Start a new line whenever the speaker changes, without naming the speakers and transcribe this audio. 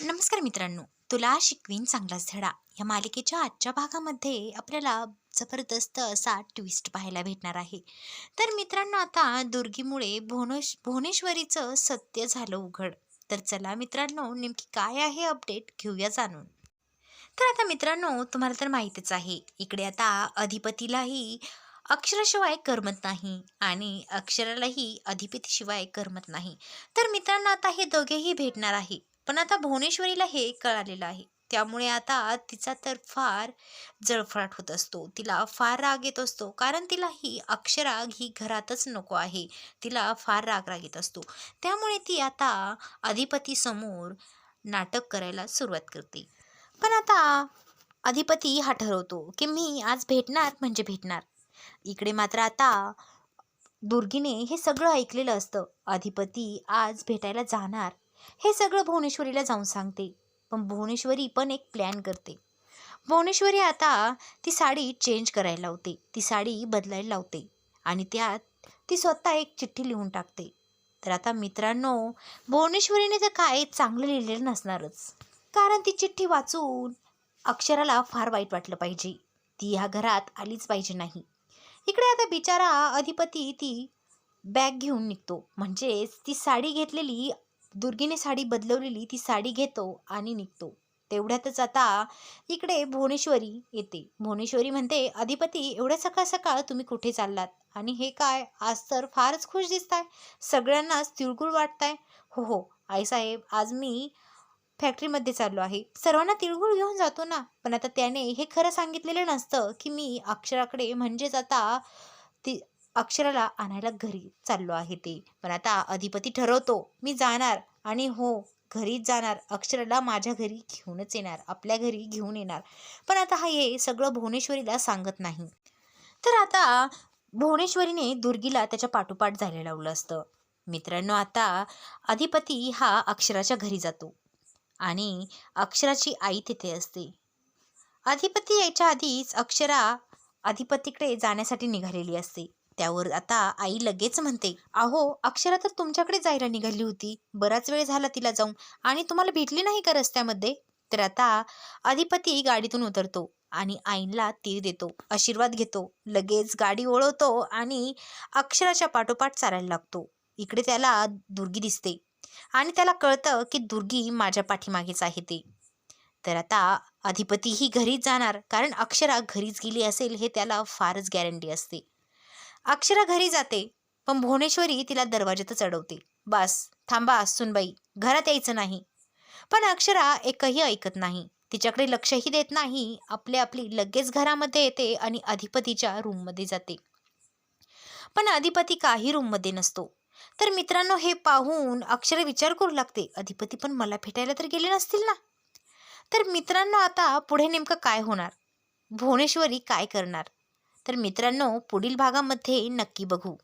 नमस्कार मित्रांनो. तुला शिकवीन चांगलाच धडा. या मालिकेच्या आजच्या भागामध्ये आपल्याला जबरदस्त असा ट्विस्ट पाहायला भेटणार आहे. तर मित्रांनो आता दुर्गीमुळे भुवनेश भुवनेश्वरीचं सत्य झालं उघड. तर चला मित्रांनो नेमकी काय आहे अपडेट घेऊया जाणून. तर आता मित्रांनो तुम्हाला तर माहीतच आहे. इकडे आता अधिपतीलाही अक्षराशिवाय करमत नाही आणि अक्षरालाही अधिपतीशिवाय करमत नाही. तर मित्रांनो आता हे दोघेही भेटणार आहे. पण आता भुवनेश्वरीला हे कळालेलं आहे. त्यामुळे आता तिचा तर फार जळफळाट होत असतो. तिला फार राग येत असतो. कारण तिला ही अक्षराग ही घरातच नको आहे. तिला फार राग राग येत असतो. त्यामुळे ती आता अधिपतीसमोर नाटक करायला सुरुवात करते. पण आता अधिपती हा ठरवतो की मी आज भेटणार म्हणजे भेटणार. इकडे मात्र आता दुर्गीने हे सगळं ऐकलेलं असतं. अधिपती आज भेटायला जाणार. हे सगळं भुवनेश्वरीला जाऊन सांगते. पण भुवनेश्वरी पण एक प्लॅन करते. भुवनेश्वरी आता ती साडी चेंज करायला लावते. ती साडी बदलायला लावते. आणि त्यात ती स्वतः एक चिठ्ठी लिहून टाकते. तर आता मित्रांनो भुवनेश्वरीने तर काय चांगलं लिहिलेलं नसणारच. कारण ती चिठ्ठी वाचून अक्षराला फार वाईट वाटलं पाहिजे. ती ह्या घरात आलीच पाहिजे नाही. इकडे आता बिचारा अधिपती ती बॅग घेऊन निघतो. म्हणजेच ती साडी घेतलेली दुर्गीने साडी बदलवलेली ती साडी घेतो आणि निघतो. तेवढ्यातच आता इकडे भुवनेश्वरी येते. भुवनेश्वरी म्हणते अधिपती एवढ्या सकाळ सकाळ तुम्ही कुठे चाललात? आणि हे काय? आज तर फारच खुश दिसताय. सगळ्यांनाच तिळगुळ वाटताय. हो हो आईसाहेब आज मी फॅक्टरीमध्ये चाललो आहे. सर्वांना तिळगुळ घेऊन जातो ना? पण आता त्याने हे खरं सांगितलेलं नसतं की मी अक्षराकडे म्हणजेच आता ती अक्षराला आणायला घरी चाललो आहे ते. पण आता अधिपती ठरवतो मी जाणार. आणि हो घरीच जाणार. अक्षराला माझ्या घरी घेऊनच येणार. आपल्या घरी घेऊन येणार. पण आता हा हे सगळं भुवनेश्वरीला सांगत नाही. तर आता भुवनेश्वरीने दुर्गीला त्याच्या पाठोपाठ जायला लावलं असतं. मित्रांनो आता अधिपती हा अक्षराच्या घरी जातो. आणि अक्षराची आई तिथे असते. अधिपती यायच्या आधीच अक्षरा अधिपतीकडे जाण्यासाठी निघालेली असते. त्यावर आता आई लगेच म्हणते अहो अक्षरा तर तुमच्याकडे जायला निघाली होती. बराच वेळ झाला तिला जाऊन. आणि तुम्हाला भेटली नाही का रस्त्यामध्ये? तर आता अधिपती गाडीतून उतरतो आणि आईला तीर देतो आशीर्वाद घेतो. लगेच गाडी ओळवतो आणि अक्षराच्या पाठोपाठ चालायला लागतो. इकडे त्याला दुर्गी दिसते आणि त्याला कळतं की दुर्गी माझ्या पाठीमागेच आहे ते. तर आता अधिपतीही घरीच जाणार. कारण अक्षरा घरीच गेली असेल हे त्याला फारच गॅरंटी असते. अक्षरा घरी जाते पण भुवनेश्वरी तिला दरवाज्यातच अडवते. बास थांबा सुनबाई घरात यायचं नाही. पण अक्षरा एकही ऐकत नाही. तिच्याकडे लक्षही देत नाही. आपले आपली लगेच घरामध्ये येते आणि अधिपतीच्या रूममध्ये जाते. पण अधिपती काही रूममध्ये नसतो. तर मित्रांनो हे पाहून अक्षर विचार करू लागते. अधिपती पण मला भेटायला तर गेले नसतील ना? तर मित्रांनो आता पुढे नेमकं काय होणार? भुवनेश्वरी काय करणार? तर मित्रांनो पुढील भागामध्ये नक्की बघू.